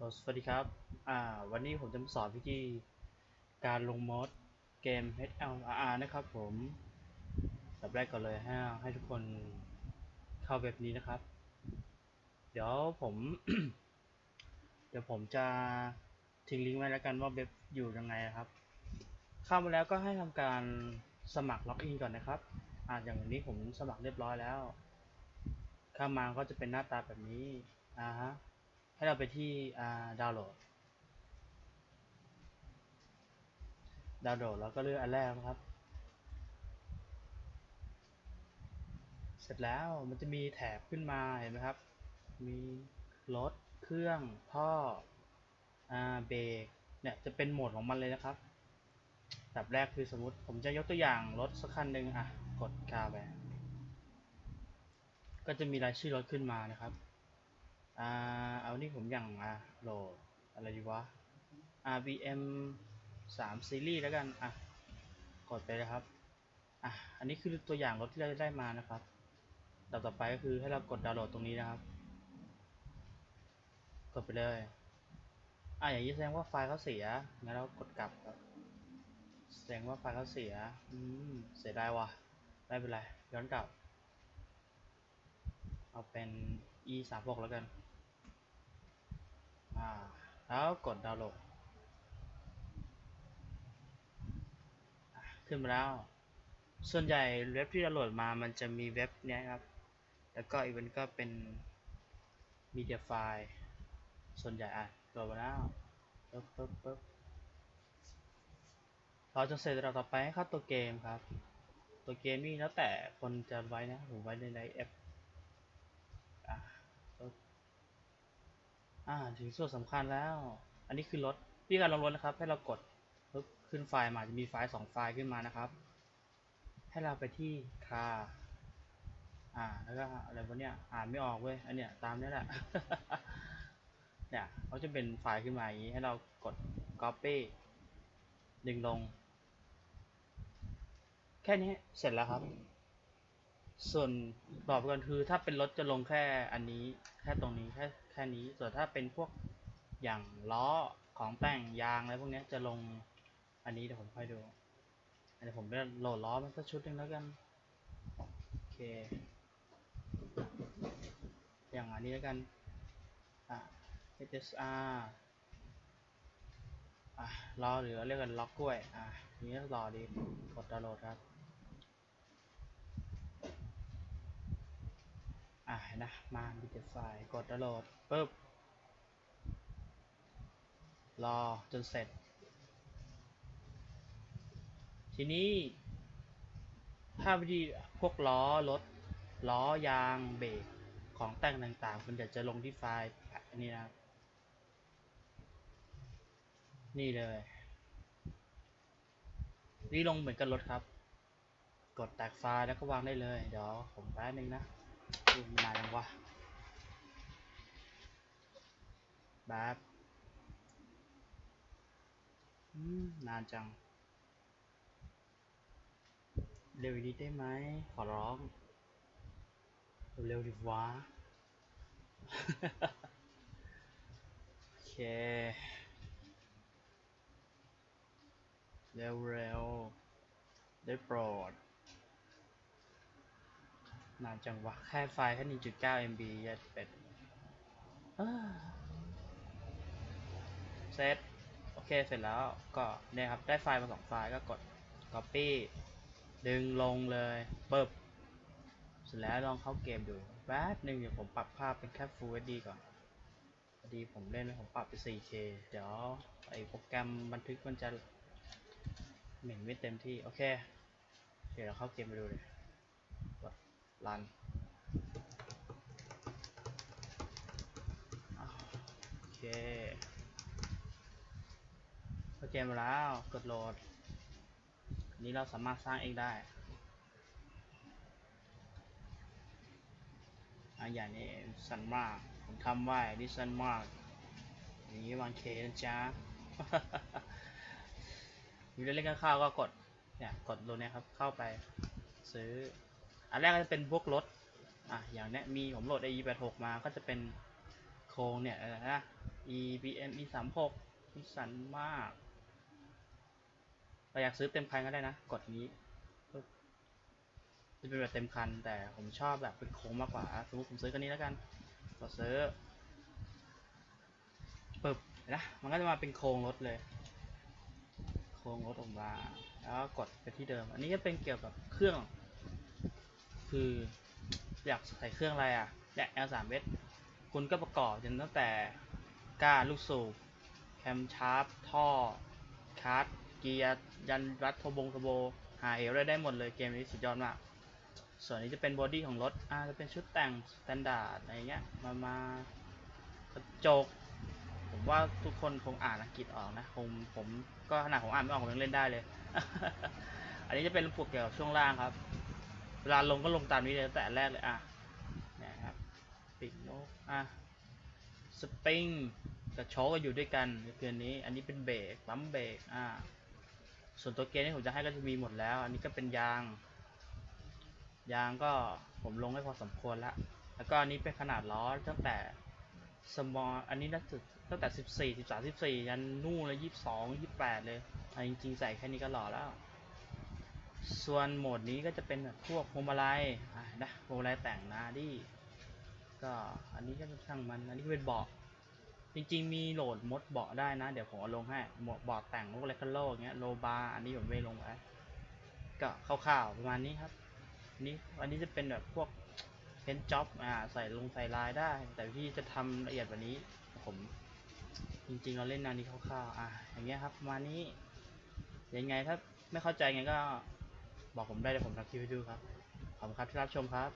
สวัสดีครับ อ่า วันนี้ผมจะมาสอนวิธีการลงมอดเกม HLRR นะครับผมแบบแรกก่อนเลยให้ให้ทุกคนเข้าเว็บนี้นะครับ เดี๋ยวผม เดี๋ยวผมจะทิ้งลิงก์ไว้แล้วกันว่าเว็บอยู่ยังไงนะครับ เข้ามาแล้วก็ให้ทำการสมัครล็อกอินก่อนนะครับ อ่า อย่างนี้ผมสมัครเรียบร้อยแล้ว เข้ามาก็จะเป็นหน้าตาแบบนี้ อ่าฮะ ให้เราไปที่อ่าดาวน์โหลด ดาวน์โหลดแล้วก็เลือกอันแรกนะครับ เสร็จแล้วมันจะมีแถบขึ้นมาเห็นไหมครับ มีรถเครื่องท่ออ่าเบรกเนี่ยจะเป็นโหมดของมันเลยนะครับแบบแรกคือสมมติผมจะยกตัวอย่างรถสักคันหนึ่งอะ กดคาไป ก็จะมีรายชื่อรถขึ้นมานะครับ อ่าเอานี่ผมอย่างอะโหลดอะไรดีวะ RBM 3ซีรีส์แล้วกัน อะ กดไปเลยครับ อะ อันนี้คือตัวอย่างรถที่เราได้มานะครับต่อต่อไปก็คือให้เรากดดาวน์โหลดตรงนี้นะครับ กดไปเลย อะ อย่างนี้แสดงว่าไฟล์เขาเสีย งั้นเรากดกลับครับ แสดงว่าไฟล์เขาเสีย อืม เสียดายว่ะ ไม่เป็นไร ย้อนกลับ เอาเป็น e 3 6แล้วกัน แล้วกดดาวน์โหลดขึ้นมาแล้ว ส่วนใหญ่เว็บที่ดาวน์โหลดมามันจะมีเว็บเนี้ยครับ แล้วก็อีกเวนก็เป็นมีเดียไฟล์ ส่วนใหญ่อะโหลดมาแล้วปึ๊บปึ๊บปึ๊บเราจะเสร็จเราต่อไปให้เข้าตัวเกมครับ ตัวเกมนี่แล้วแต่คนจะไว้นะผมไว้ในในแอป อะปึ๊บ อ่าถึงส่วนสำคัญแล้ว อันนี้คือรถวิธีการลงรถนะครับ ให้เรากดปึ๊บขึ้นไฟล์มาจะมีไฟล์สองไฟล์ขึ้นมานะครับ ให้เราไปที่คาอ่าแล้วก็อะไรวะเนี่ยอ่านไม่ออกเว้ยอันเนี้ยตามนี้แหละเนี่ยเขาจะเป็นไฟล์ขึ้นมาอย่างนี้ให้เรากด copy ดึงลง แค่นี้เสร็จแล้วครับ ส่วนบอกไปก่อนคือถ้าเป็นรถจะลงแค่อันนี้แค่ตรงนี้แค่ ค่นี้ ส่วนถ้าเป็นพวกอย่างล้อของแต่งยางอะไรพวกนี้จะลงอันนี้เดี๋ยวผมค่อยดูเดี๋ยวผมจะโหลดล้อมาสักชุดหนึ่งแล้วกัน โอเค อย่างอันนี้แล้วกัน อะ HSR อะรอหรือเรียกกันล็อกกล้วย อะนี้รอดี กดดาวน์โหลดครับ อะเห็นะมาบิตไฟล์กดดาวน์โหลดปุ๊บรอจนเสร็จ ทีนี้ถ้าวิธีพวกล้อรถล้อยางเบรกของแต่งต่างๆมันจะจะลงที่ไฟล์นนี้นะนี่เลย นี่ลงเหมือนกับรถครับ กดแตกไฟล์แล้วก็วางได้เลย เดี๋ยวผมแป๊บนึงนะ มันนานยังวะแบบนานจัง เร็วอีกนิดได้ไหม ขอร้อง เร็วๆดิวะ โอเค เร็วๆ ได้โปรด นานจังวะ แค่ไฟล์แค่ 1.9 MB ยัดเป็ดอ้าเสร็จโอเค เสร็จแล้วก็เนี่ยครับ ได้ไฟล์มาสองไฟล์ก็กด copy ดึงลงเลยปึ๊บเสร็จแล้วลองเข้าเกมดูแป๊บหนึ่งเดี๋ยวผมปรับภาพเป็นแค่ Full HD ก่อนพอดีผมเล่นแล้วผมปรับเป็น 4K เดี๋ยวไอโปรแกรมบันทึกมันจะเหม่งไม่เต็มที่ โอเค เดี๋ยวเราเข้าเกมไปดูเลยกด รันโอเคเข้าเกมมาแล้ว กดโหลด นี้เราสามารถสร้างเองได้อะอย่างนี้สันมาก ผมทำไว้ดิสันมากอย่างนี้วางเคนะจ๊ะมีเล่นๆข้าวก็กด เนี่ย กดตรงเนี้ยครับ เข้าไปซื้อ อันแรกก็จะเป็นพวกรถอะอย่างเนี้ยมีผมโหลด AE86 มาก็จะเป็นโครงเนี่ยนะ EBM E 3 6นิสันมากเราอยากซื้อเต็มคันก็ได้นะ กดนี้จะเป็นแบบเต็มคัน แต่ผมชอบแบบเป็นโค้งมากกว่า สมมติผมซื้อคันนี้แล้วกันกดซื้อปึ๊บเห็นนะมันก็จะมาเป็นโครงรถเลย โครงรถออกมา แล้วก็กดไปที่เดิม อันนี้ก็เป็นเกี่ยวกับเครื่อง คือ อยากใส่เครื่องอะไรอะเนี่ย L3S คุณก็ประกอบจนตั้งแต่ก้านลูกสูบแคมชาร์ปท่อคาร์ดเกียร์ยันรัดโทบงโทโบหาเหวได้ได้หมดเลยเกมนี้สุดยอดมาก ส่วนนี้จะเป็นบอดี้ของรถอ่าจะเป็นชุดแต่งสแตนดาร์ดอะไรเงี้ย มามากระจก ผมว่าทุกคนคงอ่านอังกฤษออกนะ ผมผมก็ขนาดผมอ่านไม่ออกผมยังเล่นได้เลย อันนี้จะเป็นพวกเกี่ยวกับช่วงล่างครับ เวลาลงก็ลงตามนี้เลยตั้งแต่แรกเลยอะเนี่ยครับปิดนกอะสปริงกับโชคก็อยู่ด้วยกันในเพื่อนนี้ อันนี้เป็นเบรกปั๊มเบรกอะส่วนตัวเกณฑ์ที่ผมจะให้ก็จะมีหมดแล้ว อันนี้ก็เป็นยาง ยางก็ผมลงให้พอสมควรแล้วแล้วก็อันนี้เป็นขนาดล้อตั้งแต่ small อันนี้น่าจะตั้งแต่สิบสี่สิบสามสิบสี่ยันนู่นเลยยี่สิบสองยี่สิบแปดเลยอันจริงๆใส่แค่นี้ก็หล่อแล้ว ส่วนโหมดนี้ก็จะเป็นแบบพวกพวงมาลัยอะนะพวงมาลัยแต่งนาดิก็อันนี้ก็ช่างมันอันนี้เป็นเบาะจริงๆ มีโหลดมดเบาะได้นะ เดี๋ยวผมเอาลงให้หมวกเบาะแต่งพวกอะไรคันโลกเงี้ยโลบาร์อันนี้ผมไม่ลงไว้ก็คร่าวๆประมาณนี้ครับนี้อันนี้จะเป็นแบบพวกเพนจ็อบอ่าใส่ลงใส่ลายได้ แต่ที่จะทำละเอียดกว่านี้ ผมจริงๆเราเล่นแนวนี้คร่าวๆอะอย่างเงี้ยครับประมาณนี้ยังไงถ้าไม่เข้าใจไงก็ บอกผมได้เดี๋ยวผมทำคลิปให้ดูครับ ขอบคุณครับที่รับชมครับ